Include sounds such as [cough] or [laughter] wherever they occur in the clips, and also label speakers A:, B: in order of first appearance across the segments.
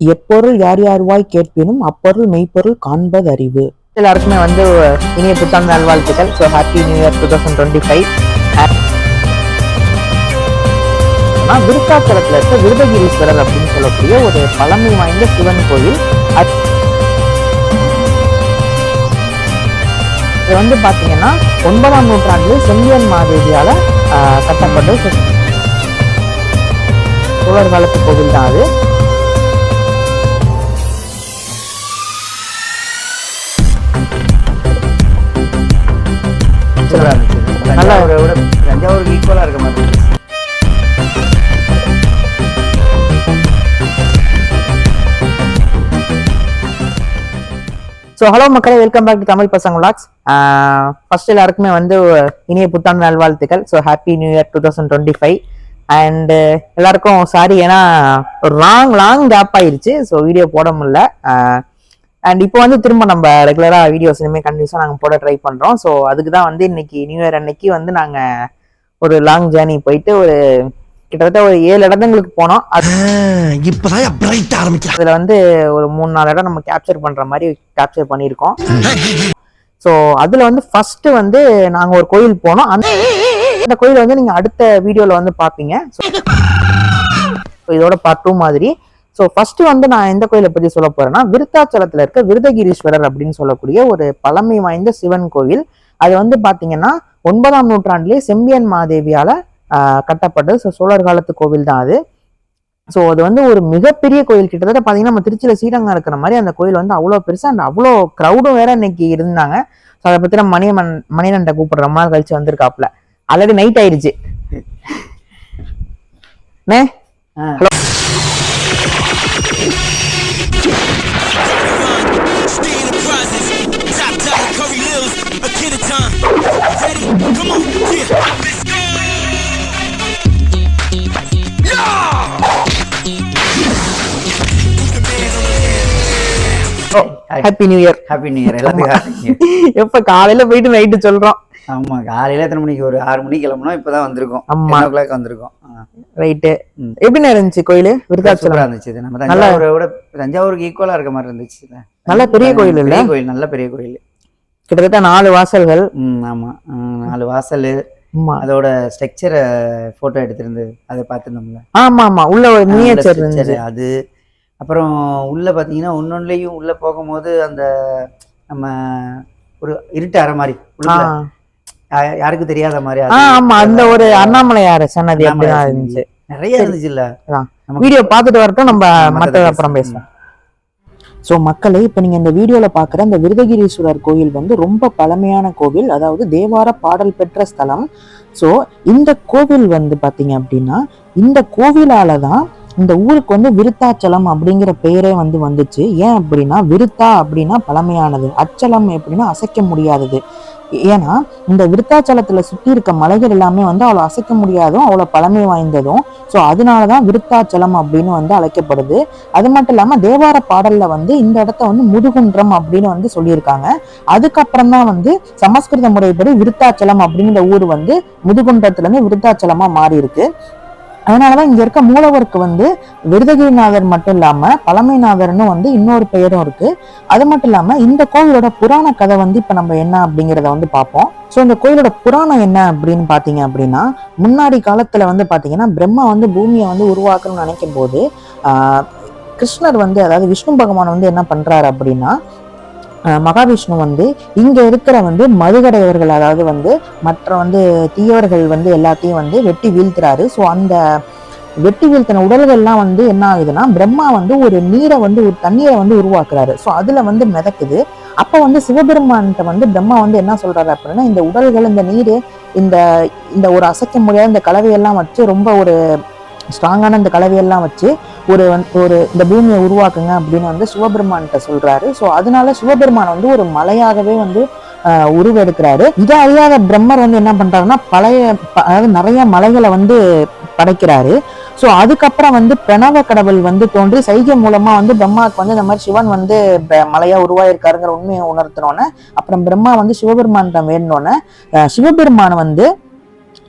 A: எப்பொருள் யார் யார்வாய் கேட்பினும் அப்பொருள் மெய்ப்பொருள் காண்பது அறிவு எல்லாருக்குமே வந்து இனிய புத்தாண்டு நல்வாழ்த்துக்கள். So happy new year two thousand twenty five விருத்தாச்சலத்தில் இருக்க விருதகிரீஸ்வரர் அப்படின்னு சொல்லக்கூடிய ஒரு பழமை வாய்ந்த சிவன் கோயில். இது வந்து பாத்தீங்கன்னா ஒன்பதாம் நூற்றாண்டில் செம்பியன் மாதேவியால் ஆஹ், கட்டப்பட்ட சு- சோழர் காலத்து கோவில் தான் அது.
B: சூப்பரா இருந்துச்சு.
A: நல்லா-
B: தஞ்சாவூரை விட தஞ்சாவூருக்கு ஈக்குவலாக இருக்க மாதிரி.
A: ஸோ ஹலோ மக்களே welcome back to Tamil Pasanga vlogs first எல்லாருக்குமே வந்து இனிய புத்தாண்டு நல்வாழ்த்துக்கள். So happy new year two thousand twenty five and எல்லாருக்கும் சாரி ஏன்னா ஒரு லாங் லாங் கேப் ஆயிருச்சு. ஸோ வீடியோ போட முடியல. அண்ட் இப்போ வந்து திரும்ப நம்ம ரெகுலராக வீடியோஸ் இனிமேல் கண்டினியூஸாக நாங்கள் போட ட்ரை பண்ணுறோம் ஸோ அதுக்கு தான் வந்து இன்னைக்கு நியூ இயர் அன்னைக்கு வந்து நாங்கள் ஒரு லாங் ஜேர்னி போயிட்டு ஒரு கிட்டத்தட்ட ஒரு ஏழு இடங்களுக்கு போனோம். அது
C: இப்பதான் பிரைட்
A: அதுல வந்து ஒரு மூணு நாலு இடம் நம்ம கேப்சர் பண்ற மாதிரி கேப்சர் பண்ணியிருக்கோம். ஸோ அதுல வந்து ஃபர்ஸ்ட் வந்து நாங்க ஒரு கோயில் போனோம். அந்த அந்த கோயில் வந்து நீங்க அடுத்த வீடியோல வந்து பாப்பீங்க So, இதோட பார்ட் டூ மாதிரி. ஸோ ஃபர்ஸ்ட் வந்து நான் எந்த கோயிலை பத்தி சொல்ல போறேன்னா விருத்தாச்சலத்துல இருக்க விருதகிரீஸ்வரர் அப்படின்னு சொல்லக்கூடிய ஒரு பழமை வாய்ந்த சிவன் கோவில். அது வந்து பாத்தீங்கன்னா ஒன்பதாம் நூற்றாண்டிலே செம்பியன் மாதேவியால கட்டப்பட்டது. ஸோ சோழர் காலத்து கோவில் தான் அது. ஸோ அது வந்து ஒரு மிகப்பெரிய கோயில். கிட்டத்தட்ட பார்த்தீங்கன்னா நம்ம திருச்சியில் ஸ்ரீரங்கம் இருக்கிற மாதிரி அந்த கோயில் வந்து அவ்வளோ பெருசா அண்ட் அவ்வளோ க்ரௌடும் வேற இன்னைக்கு இருந்தாங்க. ஸோ அதை பற்றி நம்ம மணியமன் மணிநண்டை கூப்பிடுற நாள் கழிச்சு வந்திருக்காப்ல ஆல்ரெடி நைட் ஆயிடுச்சு அண்ணே [laughs] happy new year
B: happy new year எல்லாத்துக்கும்
A: எப்போ காலையில போயிட்டு நைட்டு சொல்றோம்.
B: ஆமா காலையில எத்தனை மணிக்கு ஒரு ஆறு மணிக்கு கிளம்பணும் இப்பதான் வந்திருக்கோம்.
A: ஆமா.
B: கிளாக் வந்திருக்கோம்.
A: ரைட்டு
B: ம்.
A: எப்படிண்ணே இருந்துச்சு கோயில்?
B: சூப்பரா
A: விருத்தாச்சலம்
B: இருந்துச்சு நம்ம தஞ்சாவூரை விட தஞ்சாவூருக்கு ஈக்குவலா இருக்க மாதிரி இருந்துச்சு
A: நல்ல பெரிய கோயில் இல்ல?
B: கோயில் நல்ல பெரிய கோயில்.
A: கிட்டத்தட்ட நாலு வாசல்கள்.
B: ஆமா. நாலு வாசல். அதோட ஸ்ட்ரக்சரை போட்டோ எடுத்திருந்து அதை பார்த்துருந்தோம்ல.
A: ஆமா ஆமா. உள்ள ஒரு மினியேச்சர்
B: அது. அப்புறம் உள்ள பாத்தீங்கன்னா ஒன்னொன்னுலயும் உள்ள போகும்போது அந்த நம்ம ஒரு இருட்டு அறை மாதிரி யாருக்கும் தெரியாத மாதிரி
A: ஆமா அந்த ஒரு அண்ணாமலையார் சன்னதி அப்படிதான். இருந்துச்சு.
B: நிறைய இருந்துச்சு இல்ல.
A: வீடியோ பார்த்துட்டு வரட்டும் நம்ம
B: பேசலாம்.
A: அப்புறம் பேசலாம். ஸோ மக்களே இப்போ நீங்கள் இந்த வீடியோவில் பார்க்குற இந்த விருதகிரீஸ்வரர் கோயில் வந்து ரொம்ப பழமையான கோவில் அதாவது தேவார பாடல் பெற்ற ஸ்தலம். ஸோ இந்த கோவில் வந்து பார்த்தீங்க அப்படின்னா இந்த கோவிலால தான் இந்த ஊருக்கு வந்து விருத்தாச்சலம் அப்படிங்கிற பெயரே வந்து வந்துச்சு. ஏன் அப்படின்னா விருத்தா அப்படின்னா பழமையானது. அச்சலம் எப்படின்னா அசைக்க முடியாதது. ஏன்னா இந்த விருத்தாச்சலத்துல சுத்தி இருக்க மலைகள் எல்லாமே வந்து அவ்வளோ அசைக்க முடியாதும் அவ்வளோ பழமை வாய்ந்ததும். ஸோ அதனால தான் விருத்தாச்சலம் அப்படின்னு வந்து அழைக்கப்படுது. அது மட்டும் இல்லாம தேவார பாடல்ல வந்து இந்த இடத்த வந்து முதுகுன்றம் அப்படின்னு வந்து சொல்லியிருக்காங்க. அதுக்கப்புறம் தான் வந்து சமஸ்கிருத முறைப்படி விருத்தாச்சலம் அப்படிங்கிற ஊர் வந்து முதுகுன்றத்துல இருந்து விருத்தாச்சலமா மாறி இருக்கு அதனாலதான் இங்க இருக்க மூலவருக்கு வந்து விருதகிரிநாதர் மட்டும் இல்லாம பழமைநாதர்னு வந்து இன்னொரு பெயரும் இருக்கு. அது மட்டும் இல்லாம இந்த கோவிலோட புராண கதை வந்து இப்ப நம்ம என்ன அப்படிங்கிறத வந்து பார்ப்போம். ஸோ இந்த கோயிலோட புராணம் என்ன அப்படின்னு பார்த்தீங்க அப்படின்னா முன்னாடி காலத்தில் வந்து பார்த்தீங்கன்னா பிரம்மா வந்து பூமியை வந்து உருவாக்கணும்னு நினைக்கும் போது கிருஷ்ணர் வந்து அதாவது விஷ்ணு பகவான் வந்து என்ன பண்றாரு அப்படின்னா மகாவிஷ்ணு வந்து இங்க இருக்கிற வந்து மதுகடையவர்கள் அதாவது வந்து மற்ற வந்து தீயவர்கள் வந்து எல்லாத்தையும் வந்து வெட்டி வீழ்த்துறாரு. ஸோ அந்த வெட்டி வீழ்த்தின உடல்கள்லாம் வந்து என்ன ஆகுதுன்னா பிரம்மா வந்து ஒரு நீரை வந்து ஒரு தண்ணீரை வந்து உருவாக்குறாரு. ஸோ அதுல வந்து மிதக்குது. அப்ப வந்து சிவபெருமான்கிட்ட வந்து பிரம்மா வந்து என்ன சொல்றாரு அப்படின்னா இந்த உடல்கள் இந்த நீர் இந்த இந்த ஒரு அசைக்க முடியாத இந்த கலவையெல்லாம் வச்சு ரொம்ப ஒரு ஸ்ட்ராங்கான இந்த கலவையெல்லாம் வச்சு ஒரு ஒரு இந்த பூமியை உருவாக்குங்க அப்படின்னு வந்து சிவபெருமான்கிட்ட சொல்றாரு. ஸோ அதனால சிவபெருமான் வந்து ஒரு மலையாகவே வந்து உருவெடுக்கிறாரு. இதை அறியாத பிரம்மர் வந்து என்ன பண்றாருன்னா பழைய அதாவது நிறைய மலைகளை வந்து படைக்கிறாரு. ஸோ அதுக்கப்புறம் வந்து பிரணவ கடவுள் வந்து தோன்றி சைகை மூலமா வந்து பிரம்மாவுக்கு வந்து இந்த மாதிரி சிவன் வந்து ப- மலையா உருவாயிருக்காருங்கிற உண்மையை உணர்த்தினோன்னே அப்புறம் பிரம்மா வந்து சிவபெருமான்கிட்ட வேண்டினோன்னே சிவபெருமான் வந்து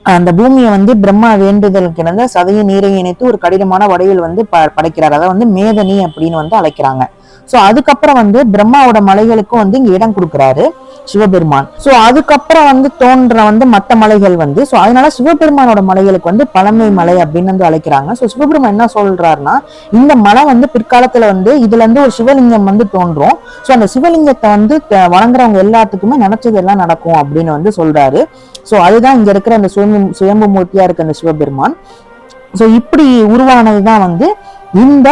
A: அந்த பூமியை வந்து பிரம்மா வேண்டுதல் கிடந்த சதையும் நீரையும் இணைத்து ஒரு கடினமான வடிவில் வந்து ப படைக்கிறார். அதை வந்து மேதனி அப்படின்னு வந்து அழைக்கிறாங்க. ஸோ அதுக்கப்புறம் வந்து பிரம்மாவோட மலைகளுக்கும் வந்து இங்கே இடம் கொடுக்குறாரு சிவபெருமான். ஸோ அதுக்கப்புறம் வந்து தோன்ற வந்து மற்ற மலைகள் வந்து ஸோ அதனால சிவபெருமானோட மலைகளுக்கு வந்து பழமை மலை அப்படின்னு வந்து அழைக்கிறாங்க. ஸோ சிவபெருமான் என்ன சொல்றாருன்னா இந்த மலை வந்து பிற்காலத்துல வந்து இதுல இருந்து ஒரு சிவலிங்கம் வந்து தோன்றும். ஸோ அந்த சிவலிங்கத்தை வந்து வழங்குறவங்க வணங்குறவங்க எல்லாத்துக்குமே நினைச்சது எல்லாம் நடக்கும் அப்படின்னு வந்து சொல்றாரு. ஸோ அதுதான் இங்க இருக்கிற அந்த சுயம்பு சுயம்பு மூர்த்தியா இருக்க அந்த சிவபெருமான். ஸோ இப்படி உருவானதுதான் வந்து இந்த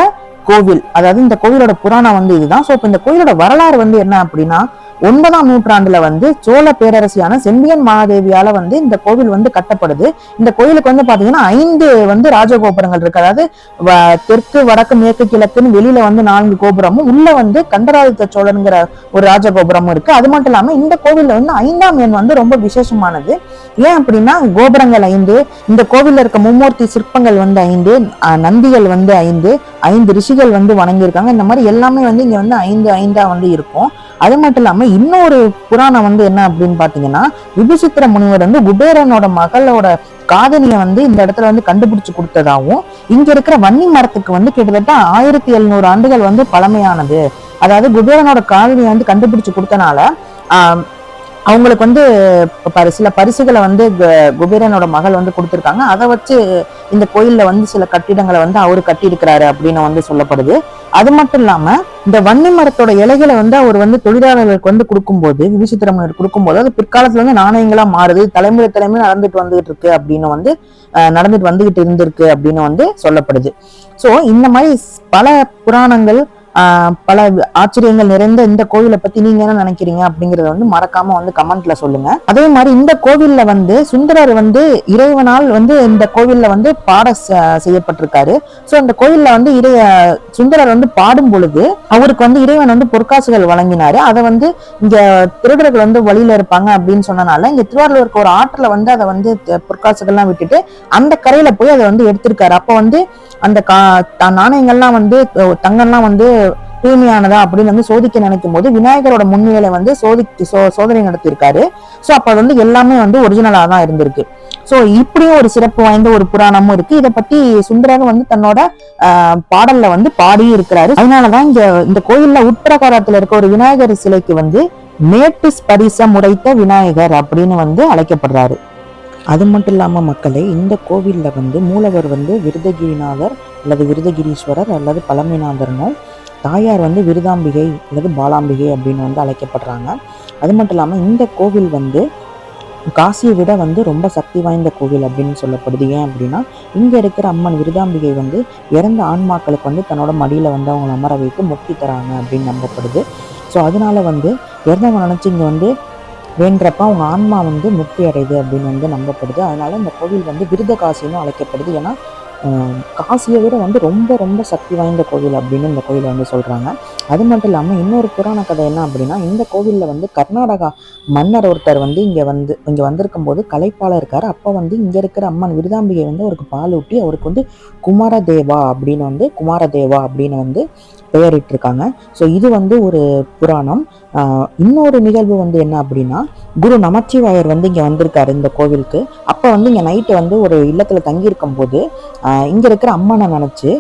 A: கோவில். அதாவது இந்த கோவிலோட புராணம் வந்து இதுதான். ஸோ இப்போ இந்த கோயிலோட வரலாறு வந்து என்ன அப்படின்னா ஒன்பதாம் நூற்றாண்டுல வந்து சோழ பேரரசியான செம்பியன் மகாதேவியால வந்து இந்த கோவில் வந்து கட்டப்படுது. இந்த கோயிலுக்கு வந்து பாத்தீங்கன்னா ஐந்து வந்து ராஜகோபுரங்கள் இருக்கு. அதாவது வ- தெற்கு வடக்கு மேற்கு கிழக்குன்னு வெளியில வந்து நான்கு கோபுரமும் உள்ள வந்து கண்டராதித்த சோழனுங்கிற ஒரு ராஜகோபுரமும் இருக்கு. அது மட்டும் இல்லாம இந்த கோவில்ல வந்து ஐந்தாம் எண் வந்து ரொம்ப விசேஷமானது. ஏன் அப்படின்னா கோபுரங்கள் ஐந்து இந்த கோவில்ல இருக்க மும்மூர்த்தி சிற்பங்கள் வந்து ஐந்து நந்திகள் வந்து ஐந்து ஐந்து ரிஷிகள் வந்து வணங்கியிருக்காங்க. இந்த மாதிரி எல்லாமே வந்து இங்க வந்து ஐந்து ஐந்தா வந்து இருக்கும். அது மட்டும் இல்லாம இன்னொரு புராணம் வந்து என்ன அப்படின்னு பாத்தீங்கன்னா விபுசித்திர முனிவர் வந்து குபேரனோட மகளோட காதலியை வந்து இந்த இடத்துல வந்து கண்டுபிடிச்சு கொடுத்ததாகவும் இங்க இருக்கிற வன்னி மரத்துக்கு வந்து கிட்டத்தட்ட ஆயிரத்தி எழுநூறு ஆண்டுகள் வந்து பழமையானது. அதாவது குபேரனோட காதலியை வந்து கண்டுபிடிச்சு கொடுத்தனால அவங்களுக்கு வந்து பரி- சில பரிசுகளை வந்து கு- குபேரனோட மகள் வந்து கொடுத்துருக்காங்க. அதை வச்சு இந்த கோயில்ல வந்து சில கட்டிடங்களை வந்து அவர் கட்டியிருக்கிறாரு அப்படின்னு வந்து சொல்லப்படுது. அது மட்டும் இல்லாம இந்த வன்னி மரத்தோட இலைகளை வந்து அவர் வந்து தொழிலாளர்களுக்கு வந்து கொடுக்கும்போது விசித்திரமனர் கொடுக்கும்போது அது பிற்காலத்துல வந்து நாணயங்களா மாறுது. தலைமுறை தலைமுறை நடந்துட்டு வந்துகிட்டு இருக்கு அப்படின்னு வந்து நடந்துட்டு வந்துகிட்டு இருந்திருக்கு அப்படின்னு வந்து சொல்லப்படுது. ஸோ இந்த மாதிரி பல புராணங்கள் பல ஆச்சரியங்கள் நிறைந்த இந்த கோவிலை பத்தி நீங்க என்ன நினைக்கிறீங்க அப்படிங்கறத வந்து மறக்காம வந்து கமெண்ட்ல சொல்லுங்க. அதே மாதிரி இந்த கோவில்ல வந்து சுந்தரர் வந்து இறைவனால் வந்து இந்த கோவில்ல வந்து பாட செய்யப்பட்டிருக்காரு. சோ அந்த கோவில்ல வந்து இறை சுந்தரர் வந்து பாடும் பொழுது அவருக்கு வந்து இறைவன் வந்து பொற்காசுகள் வழங்கினாரு. அதை வந்து இங்க திருடர்கள் வந்து வழியில இருப்பாங்க அப்படின்னு சொன்னனால இங்க திருவாரூருக்கு ஒரு ஆற்றுல வந்து அதை வந்து பொற்காசுகள்லாம் விட்டுட்டு அந்த கரையில போய் அதை வந்து எடுத்திருக்காரு. அப்ப வந்து அந்த கா த- நாணயங்கள்லாம் வந்து தங்கம்லாம் வந்து தூய்மையானதா அப்படின்னு வந்து சோதிக்க நினைக்கும் போது விநாயகரோட முன்னிலை வந்து சோதி சோ சோதனை நடத்தியிருக்காரு. சோ அப்ப அது வந்து எல்லாமே வந்து ஒரிஜினலா தான் இருந்திருக்கு. சோ இப்படியும் ஒரு சிறப்பு வாய்ந்த ஒரு புராணமும் இருக்கு. இதை பத்தி சுந்தரர் வந்து தன்னோட ஆஹ், பாடல்ல வந்து பாடியும் இருக்கிறாரு. அதனாலதான் இங்க இந்த கோயில்ல உட்பிரகாரத்துல இருக்க ஒரு விநாயகர் சிலைக்கு வந்து மேட்டு ஸ்பரிசம் உடைத்த விநாயகர் அப்படின்னு வந்து அழைக்கப்படுறாரு. அது மட்டும் இல்லாம மக்களே இந்த கோவில்ல வந்து மூலவர் வந்து விருதகிரிநாதர் அல்லது விருதகிரீஸ்வரர் அல்லது பழமைநாதர்னும் தாயார் வந்து விருதாம்பிகை அல்லது பாலாம்பிகை அப்படின்னு வந்து அழைக்கப்படுறாங்க. அது மட்டும் இல்லாமல் இந்த கோவில் வந்து காசியை விட வந்து ரொம்ப சக்தி வாய்ந்த கோவில் அப்படின்னு சொல்லப்படுது. ஏன் அப்படின்னா இங்கே இருக்கிற அம்மன் விருதாம்பிகை வந்து இறந்த ஆன்மாக்களுக்கு வந்து தன்னோட மடியில் வந்து அவங்களை அமர வைத்து முக்தி தராங்க அப்படின்னு நம்பப்படுது. ஸோ அதனால வந்து இறந்தவங்க நினச்சி இங்கே வந்து வேண்டப்ப அவங்க ஆன்மா வந்து முக்தி அடையுது அப்படின்னு வந்து நம்பப்படுது. அதனால இந்த கோவில் வந்து விருத காசின்னு அழைக்கப்படுது. ஏன்னா காசியை விட வந்து ரொம்ப ரொம்ப சக்தி வாய்ந்த கோவில் அப்படின்னு இந்த கோவிலை வந்து சொல்கிறாங்க அது மட்டும் இல்லாமல் இன்னொரு புராண கதை என்ன அப்படின்னா இந்த கோவிலில் வந்து கர்நாடகா மன்னர் ஒருத்தர் வந்து இங்கே வந்து இங்கே வந்திருக்கும் போது கலைப்பாளர் இருக்கார். அப்போ வந்து இங்கே இருக்கிற அம்மன் விருதாம்பிகை வந்து அவருக்கு பால் ஊட்டி அவருக்கு வந்து குமாரதேவா அப்படின்னு வந்து குமாரதேவா அப்படின்னு வந்து பெயரிட்டிருக்காங்க. ஸோ இது வந்து ஒரு புராணம். இன்னொரு நிகழ்வு வந்து என்ன அப்படின்னா குரு நமச்சிவாயர் வந்து இங்கே வந்திருக்காரு இந்த கோவிலுக்கு. அப்போ வந்து இங்கே நைட்டு வந்து ஒரு இல்லத்தில் தங்கியிருக்கும் போது இங்கே இருக்கிற அம்மனை நினச்சி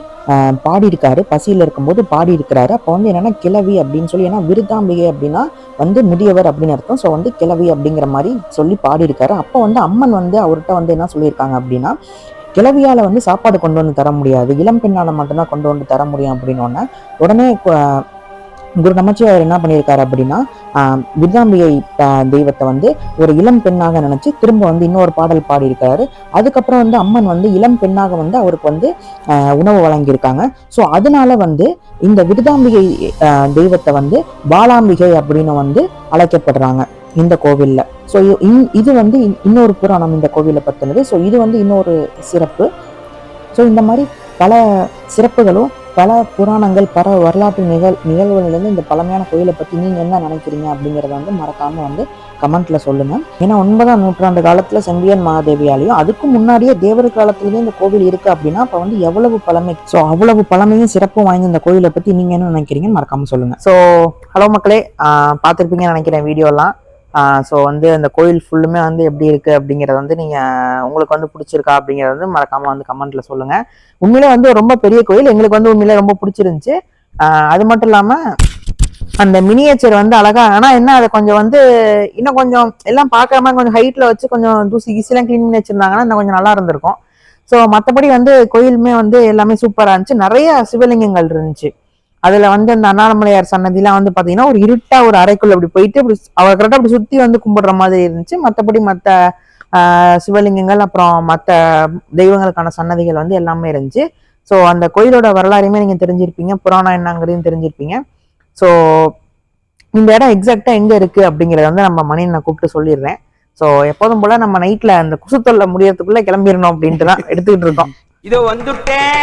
A: பாடியிருக்காரு. பசியில் இருக்கும்போது பாடியிருக்கிறாரு. அப்போ வந்து என்னென்னா கிழவி அப்படின்னு சொல்லி ஏன்னா விருதாம்பிகை அப்படின்னா வந்து முதியவர் அப்படின்னு அர்த்தம். ஸோ வந்து கிழவி அப்படிங்கிற மாதிரி சொல்லி பாடியிருக்காரு. அப்போ வந்து அம்மன் வந்து அவர்கிட்ட வந்து என்ன சொல்லியிருக்காங்க அப்படின்னா கிளவியால் வந்து சாப்பாடு கொண்டு வந்து தர முடியாது. இளம் பெண்ணால் மட்டும்தான் கொண்டு வந்து தர முடியும் அப்படின்னோடனே உடனே குரு நமச்சிவாயர் என்ன பண்ணியிருக்காரு அப்படின்னா விருதாம்பிகை தெய்வத்தை வந்து ஒரு இளம் பெண்ணாக நினைச்சு திரும்ப வந்து இன்னொரு பாடல் பாடியிருக்காரு. அதுக்கப்புறம் வந்து அம்மன் வந்து இளம் பெண்ணாக வந்து அவருக்கு வந்து உணவு வழங்கியிருக்காங்க. ஸோ அதனால வந்து இந்த விருதாம்பிகை ஆஹ், தெய்வத்தை வந்து பாலாம்பிகை அப்படின்னு வந்து அழைக்கப்படுறாங்க இந்த கோவில்ல. ஸோ இது வந்து இன்- இன்னொரு புராணம் இந்த கோவிலை பற்றினது ஸோ இது வந்து இன்னொரு சிறப்பு. ஸோ இந்த மாதிரி பல சிறப்புகளும் பல புராணங்கள் பல வரலாற்று நிகழ் நிகழ்வுகளிலிருந்து இந்த பழமையான கோயிலை பத்தி நீங்க என்ன நினைக்கிறீங்க அப்படிங்கறத வந்து மறக்காமல் வந்து கமெண்ட்ல சொல்லுங்க. ஏன்னா ஒன்பதாம் நூற்றாண்டு காலத்துல செம்பியன் மகாதேவியாலையும் அதுக்கு முன்னாடியே தேவர் காலத்துலேயே இந்த கோவில் இருக்கு அப்படின்னா அப்ப வந்து எவ்வளவு பழமை? ஸோ அவ்வளவு பழமையும் சிறப்பும் வாய்ந்த இந்த கோயிலை பத்தி நீங்க என்ன நினைக்கிறீங்கன்னு மறக்காமல் சொல்லுங்க. ஸோ ஹலோ மக்களே ஆஹ் பார்த்திருப்பீங்கன்னு நினைக்கிறேன் வீடியோலாம். ஸோ வந்து அந்த கோயில் ஃபுல்லுமே வந்து எப்படி இருக்குது அப்படிங்கறத வந்து நீங்கள் உங்களுக்கு வந்து பிடிச்சிருக்கா அப்படிங்கறத வந்து மறக்காமல் வந்து கமெண்ட்டில் சொல்லுங்கள் உண்மையிலே வந்து ரொம்ப பெரிய கோயில். எங்களுக்கு வந்து உண்மையிலே ரொம்ப பிடிச்சிருந்துச்சு. அது மட்டும் இல்லாமல் அந்த மினியேச்சர் வந்து அழகா ஆனால் என்ன அதை கொஞ்சம் வந்து இன்னும் கொஞ்சம் எல்லாம் பார்க்குற மாதிரி கொஞ்சம் ஹைட்டில் வச்சு கொஞ்சம் தூசி ஈஸியெல்லாம் க்ளீன் பண்ணி வச்சுருந்தாங்கன்னா இன்னும் கொஞ்சம் நல்லா இருந்திருக்கும். ஸோ மற்றபடி வந்து கோயிலுமே வந்து எல்லாமே சூப்பராக இருந்துச்சு. நிறைய சிவலிங்கங்கள் இருந்துச்சு. அதுல வந்து அந்த அண்ணாமலையார் சன்னதிலாம் வந்து பாத்தீங்கன்னா ஒரு இருட்டா ஒரு அறைக்குள்ள அப்படி போயிட்டு அப்படி அவர் கரெக்டா அப்படி சுத்தி வந்து கும்பிடுற மாதிரி இருந்துச்சு. மற்றபடி மற்ற சிவலிங்கங்கள் அப்புறம் மற்ற தெய்வங்களுக்கான சன்னதிகள் வந்து எல்லாமே இருந்துச்சு. ஸோ அந்த கோயிலோட வரலாறையுமே நீங்க தெரிஞ்சிருப்பீங்க. புராணம் என்னங்கிறதையும் தெரிஞ்சிருப்பீங்க. ஸோ இந்த இடம் எக்ஸாக்டா எங்க இருக்கு அப்படிங்கறத வந்து நம்ம மணி நான் கூப்பிட்டு சொல்லிடுறேன். ஸோ எப்போதும் போல நம்ம நைட்ல அந்த குசுத்தொல்ல முடியறதுக்குள்ள கிளம்பிடணும் அப்படின்ட்டு தான் எடுத்துக்கிட்டு இருக்கோம்.
D: இதோ வந்துட்டேன்.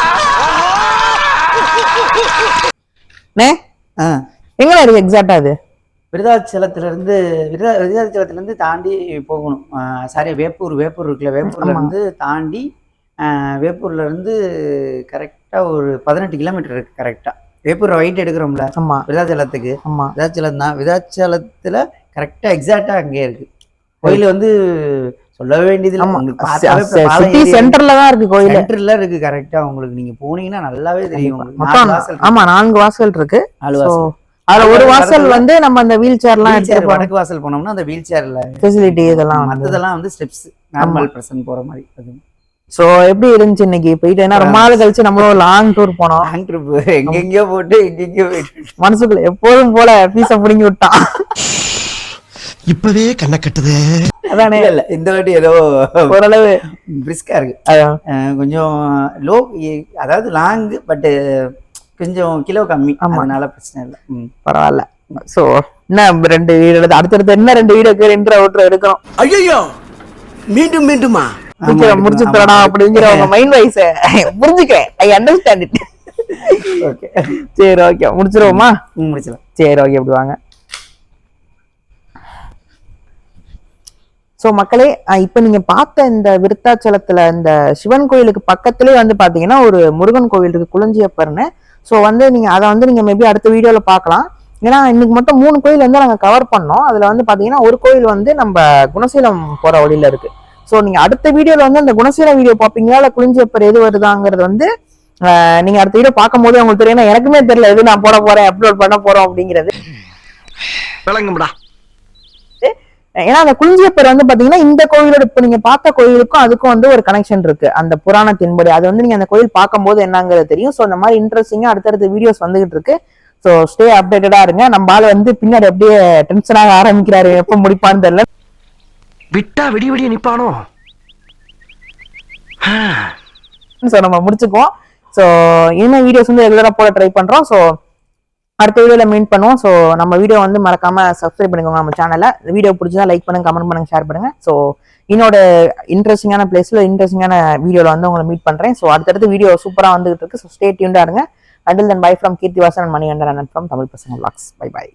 D: [laughs]
A: நே
B: ஆ.
A: எங்க இருக்கு எக்ஸாக்டா அது?
B: விருதாச்சலத்திலிருந்து விருதா விருதாச்சலத்திலேருந்து தாண்டி போகணும். சாரி வேப்பூர் வேப்பூர் இருக்குல்ல வேப்பூர்ல
A: ஆமா.
B: இருந்து தாண்டி ஆ, வேப்பூர்ல இருந்து கரெக்டாக ஒரு பதினெட்டு கிலோமீட்டர் இருக்கு கரெக்டாக வேப்பூர் ரைட் எடுக்கிறோம்ல
A: ஆமா.
B: விருதாச்சலத்துக்கு.
A: ஆமா.
B: விருதாச்சலம் தான். விருதாச்சலத்தில் கரெக்டாக எக்ஸாக்டாக அங்கே இருக்கு. கோயில் வந்து சொல்ல பாலம்
A: சிட்டி சென்டர்ல தான் இருக்கு கோயில்.
B: சென்டர்ல இருக்கு கரெக்டா உங்களுக்கு நீங்க போனீங்கன்னா நல்லாவே தெரியும்.
A: ஆமா நான்கு வாசல் இருக்கு.
B: நாலு வாசல்.
A: அதுல ஒரு வாசல் வந்து நம்ம அந்த வீல் சேர்லாம்
B: chair
A: எடுத்துட்டு
B: வடக்கு வாசல் போனோம்னா அந்த வீல் சேர்ல
A: ஃபெசிலிட்டி இதெல்லாம்
B: மத்ததெல்லாம் வந்து ஸ்டெப்ஸ் நார்மல் பர்சன் போற மாதிரி. அது.
A: சோ எப்படி இருந்துச்சு இன்னைக்கு? போயிட்டு ஏன்னா ரொம்ப நாள் கழிச்சு நம்மளும் லாங் டூர் போனோம்.
B: லாங் ட்ரிப் எங்கெங்கயோ போட்டு எங்கெங்கயோ போயிட்டு.
A: மனசுக்குள்ள எப்போதும் போல பீஸ புடுங்கி விட்டான்.
C: இப்பவே கண்ணை கட்டுது.
A: அதானே?
B: இல்ல இல்ல இந்த வாட்டி ஏதோ
A: ஓரளவு.
B: பிரிஸ்கா இருக்கு. கொஞ்சம் லோ அதாவது லாங் பட் கொஞ்சம் கிலோ கம்மி.
A: ஆமா.
B: அதனால பிரச்சனை இல்லை. ம்.
A: பரவாயில்ல. சோ என்ன ரெண்டு வீடு எடுத்து அடுத்தடுத்து என்ன ரெண்டு வீடு இருக்கு ரெண்டு அவுட்ரு எடுக்கிறோம்
C: ஐயோ மீண்டும் மீண்டுமா.
A: முடிச்சு தரடா. அப்படிங்கிற உங்க மைண்ட் வைஸ புரிஞ்சுக்கிறேன் ஐ அண்டர்ஸ்டாண்ட் இட்
B: ஓகே
A: சரி ஓகே முடிச்சிருவோமா?
B: ம், முடிச்சிடலாம்.
A: சரி ஓகே இப்படி வாங்க. ஸோ மக்களே இப்போ நீங்கள் பார்த்த இந்த விருத்தாச்சலத்தில் இந்த சிவன் கோயிலுக்கு பக்கத்துலேயே வந்து பார்த்தீங்கன்னா ஒரு முருகன் கோவில் இருக்குது குளஞ்சியப்பர்னு ஸோ வந்து நீங்கள் அதை வந்து நீங்கள் மேபி அடுத்த வீடியோவில் பார்க்கலாம். ஏன்னா இன்னைக்கு மட்டும் மூணு கோயில் வந்து நாங்கள் கவர் பண்ணோம். அதில் வந்து பார்த்தீங்கன்னா ஒரு கோயில் வந்து நம்ம குணசீலம் போகிற வழியில இருக்குது ஸோ நீங்கள் அடுத்த வீடியோவில் வந்து அந்த குணசீலம் வீடியோ பார்ப்பீங்களா? இல்லை குளிஞ்சியப்பர் எது வருதாங்கிறது வந்து நீங்கள் அடுத்த வீடியோ பார்க்கும் போது உங்களுக்கு தெரியும் எனக்குமே தெரியல எது நான் போட போகிறேன் அப்லோட் பண்ண போகிறோம் அப்படிங்கிறது.
C: விளங்கும்டா.
A: ஏன்னா அந்த குளிஞ்சியப்பர் வந்து பாத்தீங்கன்னா இந்த கோயிலோட இப்ப நீங்க பார்த்த கோயிலுக்கும் அதுக்கும் வந்து ஒரு கனெக்ஷன் இருக்கு. அந்த புராணத்தின்படி அது வந்து நீங்க அந்த கோயில் பார்க்கும்போது என்னங்கிறது தெரியும். ஸோ இந்த மாதிரி இன்ட்ரெஸ்டிங்கா அடுத்தடுத்த வீடியோஸ் வந்துகிட்டு இருக்கு. ஸோ ஸ்டே அப்டேட்டடா இருங்க. நம்ம ஆளு வந்து பின்னாடி அப்படியே டென்ஷனாக ஆரம்பிக்கிறாரு. எப்ப முடிப்பான்னு தெரியல.
C: விட்டா விடிய விடிய நிப்பானோ?
A: ஸோ நம்ம முடிச்சுக்குவோம். ஸோ இனிமேல் வீடியோஸ் வந்து ரெகுலராக போட ட்ரை பண்றோம்? ஸோ அடுத்த வீடியோவில் மீட் பண்ணுவோம். ஸோ நம்ம வீடியோ வந்து மறக்காம சப்ஸ்கிரைப் பண்ணிக்கோங்க நம்ம சேனலை வீடியோ பிடிச்சதா லைக் பண்ணுங்க கமெண்ட் பண்ணுங்க ஷேர் பண்ணுங்க. ஸோ என்னோட இன்ட்ரெஸ்டிங்கான பிளேஸில் இன்ட்ரெஸ்டிங்கான வீடியோவில் வந்து உங்களை மீட் பண்ணுறேன் ஸோ அடுத்தடுத்து வீடியோ சூப்பராக வந்துகிட்டு இருக்கு. ஸோ ஸ்டே டியூண்டா இருங்க. Until then bye from Keerthi Vasan Mani under and from Tamil Pasanga blogs bye by